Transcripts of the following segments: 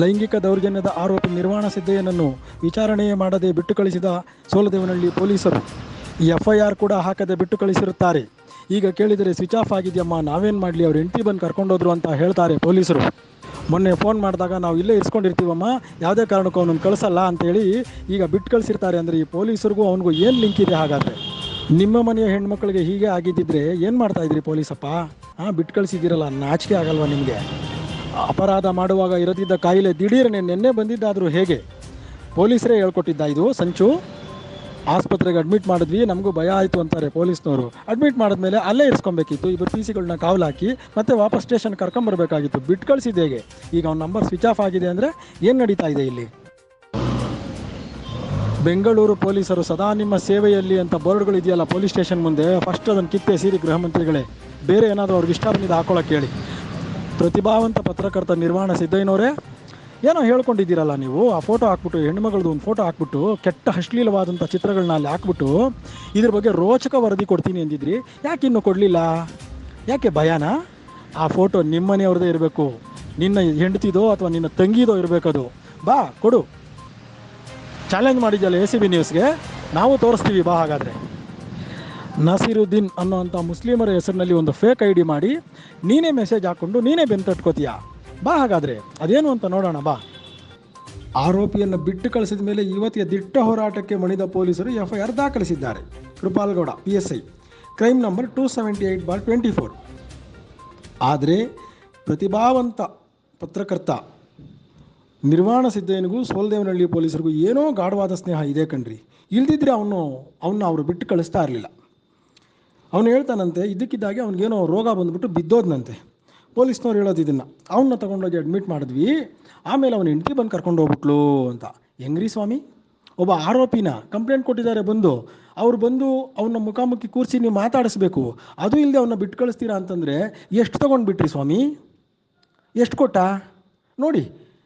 ಲೈಂಗಿಕ ದೌರ್ಜನ್ಯದ ಆರೋಪಿ ನಿರ್ವಾಣ ಸಿದ್ದಯ್ಯನನ್ನು ವಿಚಾರಣೆಯೇ ಮಾಡದೆ ಬಿಟ್ಟು ಕಳಿಸಿದ ಸೋಲದೇವನಹಳ್ಳಿ ಪೊಲೀಸರು. ಎಫ್ಐಆರ್ ಕೂಡ ಹಾಕದೆ ಬಿಟ್ಟು ಕಳಿಸಿರುತ್ತಾರೆ. ಈಗ ಕೇಳಿದರೆ ಸ್ವಿಚ್ ಆಫ್ ಆಗಿದೆಯಮ್ಮ, ನಾವೇನು ಮಾಡಲಿ, ಅವ್ರು ಹೆಂಡತಿ ಬಂದು ಕರ್ಕೊಂಡೋದ್ರು ಅಂತ ಹೇಳ್ತಾರೆ ಪೊಲೀಸರು. ಮೊನ್ನೆ ಫೋನ್ ಮಾಡಿದಾಗ ನಾವು ಇಲ್ಲೇ ಇರಿಸ್ಕೊಂಡಿರ್ತೀವಮ್ಮ, ಯಾವುದೇ ಕಾರಣಕ್ಕೂ ಅವನನ್ನು ಕಳಿಸಲ್ಲ ಅಂತೇಳಿ ಈಗ ಬಿಟ್ಟು ಕಳಿಸಿರ್ತಾರೆ ಅಂದರೆ ಈ ಪೊಲೀಸರಿಗೂ ಅವನಿಗೂ ಏನು ಲಿಂಕ್ ಇದೆ ಹಾಗಾದರೆ? ನಿಮ್ಮ ಮನೆಯ ಹೆಣ್ಮಕ್ಳಿಗೆ ಹೀಗೆ ಆಗಿದ್ದಿದ್ರೆ ಏನು ಮಾಡ್ತಾ ಇದ್ರಿ ಪೊಲೀಸಪ್ಪ? ಹಾಂ ಬಿಟ್ಟು ಕಳಿಸಿದ್ದೀರಲ್ಲ, ನಾಚಿಕೆ ಆಗಲ್ವಾ ನಿಮಗೆ? ಅಪರಾಧ ಮಾಡುವಾಗ ಇರದಿದ್ದ ಕಾಯಿಲೆ ದಿಢೀರನೆ ನಿನ್ನೆ ಬಂದಿದ್ದಾದರೂ ಹೇಗೆ? ಪೊಲೀಸರೇ ಹೇಳ್ಕೊಟ್ಟಿದ್ದ ಇದು, ಸಂಚು. ಆಸ್ಪತ್ರೆಗೆ ಅಡ್ಮಿಟ್ ಮಾಡಿದ್ವಿ, ನಮಗೂ ಭಯ ಆಯಿತು ಅಂತಾರೆ ಪೊಲೀಸ್ನವರು. ಅಡ್ಮಿಟ್ ಮಾಡಿದ್ಮೇಲೆ ಅಲ್ಲೇ ಇರಿಸ್ಕೊಬೇಕಿತ್ತು. ಇಬ್ಬರು ಪಿ ಸಿಗಳನ್ನ ಕಾವಲು ಹಾಕಿ ಮತ್ತೆ ವಾಪಸ್ ಸ್ಟೇಷನ್ ಕರ್ಕೊಂಬರ್ಬೇಕಾಗಿತ್ತು ಬಿಟ್ಟು ಕಳಿಸಿದ ಹೇಗೆ? ಈಗ ಅವ್ನ ನಂಬರ್ ಸ್ವಿಚ್ ಆಫ್ ಆಗಿದೆ ಅಂದರೆ ಏನು ನಡೀತಾ ಇದೆ ಇಲ್ಲಿ? ಬೆಂಗಳೂರು ಪೊಲೀಸರು ಸದಾ ನಿಮ್ಮ ಸೇವೆಯಲ್ಲಿ ಅಂತ ಬೋರ್ಡ್ಗಳು ಇದೆಯಲ್ಲ ಪೊಲೀಸ್ ಸ್ಟೇಷನ್ ಮುಂದೆ? ಫಸ್ಟ್ ಅದನ್ನು ಕಿತ್ತೆ ಸೀರಿ ಗೃಹ ಮಂತ್ರಿಗಳೇ. ಬೇರೆ ಏನಾದರೂ ಅವ್ರಿಗೆ ಇಷ್ಟ ಬಂದಿದ್ದು ಹಾಕೊಳ್ಳೋಕೆ ಹೇಳಿ ಪ್ರತಿಭಾವಂತ ಪತ್ರಕರ್ತ ನಿರ್ವಾಣ ಸಿದ್ದಯ್ಯನವರೇ, ಏನೋ ಹೇಳ್ಕೊಂಡಿದ್ದೀರಲ್ಲ ನೀವು? ಆ ಫೋಟೋ ಹಾಕ್ಬಿಟ್ಟು ಹೆಣ್ಮಗಳದ್ದು ಒಂದು ಫೋಟೋ ಹಾಕ್ಬಿಟ್ಟು, ಕೆಟ್ಟ ಅಶ್ಲೀಲವಾದಂಥ ಚಿತ್ರಗಳನ್ನ ಅಲ್ಲಿ ಹಾಕ್ಬಿಟ್ಟು, ಇದ್ರ ಬಗ್ಗೆ ರೋಚಕ ವರದಿ ಕೊಡ್ತೀನಿ ಅಂದಿದ್ರಿ. ಯಾಕೆ ಇನ್ನೂ ಕೊಡಲಿಲ್ಲ? ಯಾಕೆ ಭಯಾನ? ಆ ಫೋಟೋ ನಿಮ್ಮನೆಯವ್ರದೇ ಇರಬೇಕು. ನಿನ್ನ ಹೆಂಡತಿದೋ ಅಥವಾ ನಿನ್ನ ತಂಗಿದೋ ಇರಬೇಕದು. ಬಾ, ಕೊಡು. ಚಾಲೆಂಜ್ ಮಾಡಿದ್ಯಲ್ಲ ಎ ಸಿ ಬಿ ನ್ಯೂಸ್ಗೆ ನಾವು ತೋರಿಸ್ತೀವಿ, ಬಾ ಹಾಗಾದರೆ. ನಸೀರುದ್ದೀನ್ ಅನ್ನೋವಂಥ ಮುಸ್ಲಿಮರ ಹೆಸರಿನಲ್ಲಿ ಒಂದು ಫೇಕ್ ಐ ಡಿ ಮಾಡಿ, ನೀನೇ ಮೆಸೇಜ್ ಹಾಕ್ಕೊಂಡು ನೀನೇ ಬೆನ್ ತಟ್ಕೋತೀಯ. ಬಾ ಹಾಗಾದರೆ, ಅದೇನು ಅಂತ ನೋಡೋಣ, ಬಾ. ಆರೋಪಿಯನ್ನು ಬಿಟ್ಟು ಕಳಿಸಿದ ಮೇಲೆ ಯುವತಿಯ ದಿಟ್ಟ ಹೋರಾಟಕ್ಕೆ ಮಣಿದ ಪೊಲೀಸರು ಎಫ್ ಐ ಆರ್ ದಾಖಲಿಸಿದ್ದಾರೆ. Kripal Gowda P S I crime number two seventy eight bar twenty four ಆದರೆ, ಪ್ರತಿಭಾವಂತ ಪತ್ರಕರ್ತ ನಿರ್ವಾಣ ಸಿದ್ದಯ್ಯನಿಗೂ ಸೋಲ್ದೇವನಹಳ್ಳಿ ಪೊಲೀಸರಿಗೂ ಏನೋ ಗಾಢವಾದ ಸ್ನೇಹ ಇದೆ ಕಣ್ರಿ. ಇಲ್ದಿದ್ರೆ ಅವನು, ಅವನ್ನ ಅವರು ಬಿಟ್ಟು ಕಳಿಸ್ತಾ ಇರಲಿಲ್ಲ. ಅವನು ಹೇಳ್ತಾನಂತೆ, ಇದಕ್ಕಿದ್ದಾಗೆ ಅವ್ನಿಗೇನೋ ರೋಗ ಬಂದ್ಬಿಟ್ಟು ಬಿದ್ದೋದ್ನಂತೆ. ಪೊಲೀಸ್ನವ್ರು ಹೇಳೋದು ಇದನ್ನು. ಅವನ್ನ ತಗೊಂಡೋಗಿ ಅಡ್ಮಿಟ್ ಮಾಡಿದ್ವಿ. ಆಮೇಲೆ ಅವನ ಹೆಂಡತಿ ಬಂದು ಕರ್ಕೊಂಡು ಹೋಗ್ಬಿಟ್ಲು ಅಂತ. ಹೆಂಗ್ರಿ ಸ್ವಾಮಿ? ಒಬ್ಬ ಆರೋಪಿನ ಕಂಪ್ಲೇಂಟ್ ಕೊಟ್ಟಿದ್ದಾರೆ ಬಂದು. ಅವ್ರು ಬಂದು ಅವನ ಮುಖಾಮುಖಿ ಕೂರಿಸಿ ನೀವು ಮಾತಾಡಿಸ್ಬೇಕು. ಅದು ಇಲ್ಲದೆ ಅವನ್ನ ಬಿಟ್ಟು ಕಳಿಸ್ತೀರಾ ಅಂತಂದರೆ ಎಷ್ಟು ತೊಗೊಂಡು ಬಿಟ್ರಿ ಸ್ವಾಮಿ? ಎಷ್ಟು ಕೊಟ್ಟ? ನೋಡಿ,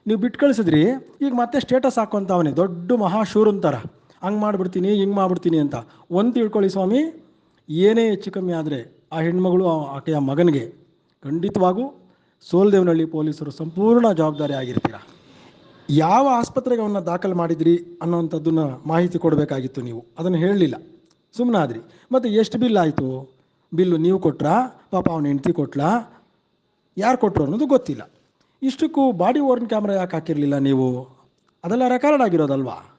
ನೀವು ಬಿಟ್ಟು ಕಳಿಸಿದ್ರಿ, ಈಗ ಮತ್ತೆ ಸ್ಟೇಟಸ್ ಹಾಕೊಂತ ಅವನೇ. ದೊಡ್ಡ ಮಹಾಶೂರನ್ ಥರ ಹಂಗೆ ಮಾಡಿಬಿಡ್ತೀನಿ, ಹಿಂಗೆ ಮಾಡಿಬಿಡ್ತೀನಿ ಅಂತ. ಒಂದು ತಿಳ್ಕೊಳ್ಳಿ ಸ್ವಾಮಿ. ಏನೇ ಹೆಚ್ಚು ಕಮ್ಮಿ ಆದರೆ ಆ ಹೆಣ್ಮಗಳು ಆಕೆಯ ಮಗನಿಗೆ ಖಂಡಿತವಾಗೂ ಸೋಲ್ದೇವನಹಳ್ಳಿ ಪೊಲೀಸರು ಸಂಪೂರ್ಣ ಜವಾಬ್ದಾರಿ ಆಗಿರ್ತೀರ? ಯಾವ ಆಸ್ಪತ್ರೆಗೆ ಅವನ್ನ ದಾಖಲು ಮಾಡಿದ್ರಿ ಅನ್ನೋವಂಥದ್ದನ್ನ ಮಾಹಿತಿ ಕೊಡಬೇಕಾಗಿತ್ತು ನೀವು. ಅದನ್ನು ಹೇಳಲಿಲ್ಲ. ಸುಮ್ಮನಾದ್ರಿ ಮತ್ತು ಎಷ್ಟು ಬಿಲ್ ಆಯಿತು? ಬಿಲ್ಲು ನೀವು ಕೊಟ್ರಾ? ಪಾಪ ಅವನ ಹೆಂಡತಿ ಕೊಟ್ಲಾ? ಯಾರು ಕೊಟ್ಟರು ಅನ್ನೋದು ಗೊತ್ತಿಲ್ಲ. ಇಷ್ಟಕ್ಕೂ ಬಾಡಿ ಓರ್ನ್ ಕ್ಯಾಮ್ರಾ ಯಾಕೆ ಹಾಕಿರಲಿಲ್ಲ ನೀವು? ಅದೆಲ್ಲ ರೆಕಾರ್ಡ್ ಆಗಿರೋದಲ್ವಾ?